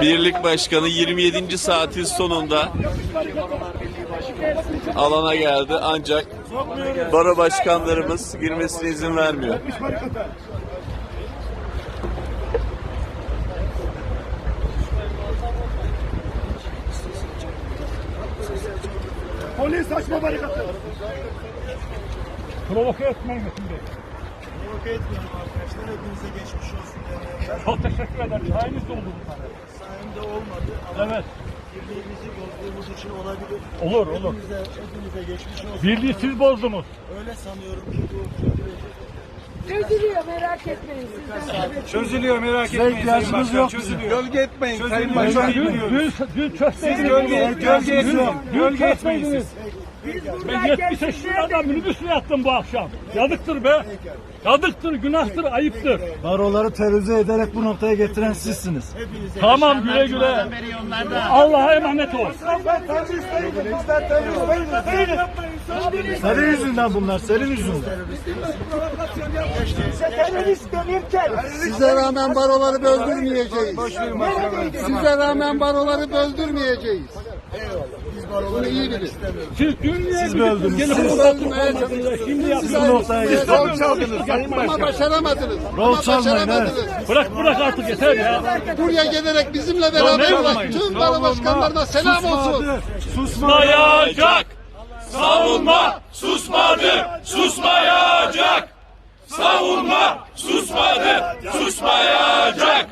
Birlik Başkanı 27. saatin sonunda alana geldi ancak baro başkanlarımız girmesine izin vermiyor. Polis açma barikatı. Provoke etmeyin Metin Bey. Provoke etmiyorum arkadaşlar. Hepinize geçmiş olsun. Yani. Çok teşekkür ederim. Sayenizde oldu bu tane. Sayemde olmadı ama Evet. birliğimizi bozduğumuz için olabilir. Olur, olur. Hepinize, hepinize geçmiş olsun. Birliği siz bozdunuz. Öyle sanıyorum ki bu. Çözülüyor merak etmeyin sizden. Çözülüyor merak etmeyin. ihtiyacımız yok Çözülüyor. Gölge etmeyin. Sayın Başkan. dün, dün, dün köfteydiniz. gölge- gölge etmeyin. Dün Gölge etmeyin köfteydiniz. Biz Ben buradayken 70 siz yaşında minibüsle yattım bu akşam. Yazıktır be. Yazıktır, günahtır, ayıptır. Baroları terörize ederek bu noktaya getiren sizsiniz. Hepinize Tamam güle güle. Allah'a emanet ol. Senin yüzünden bunlar, senin yüzünden. terörist demirken Size rağmen baroları böldürmeyeceğiz. Size rağmen baroları böldürmeyeceğiz. Bunu iyi bilin. Siz dün niye Siz böldünüz, gelip siz burada böldünüz. Şimdi Bu yapıyorsunuz. noktaya getiren. rol çaldınız ama başaramadınız. Rol çalmayın, başaramadınız. Bırak bırak artık yeter ya. Buraya gelerek bizimle beraber olan tüm baro başkanlarına selam olsun. Susmayacak. Savunma susmadı. Susmayacak. Savunma susmadı. Susmayacak.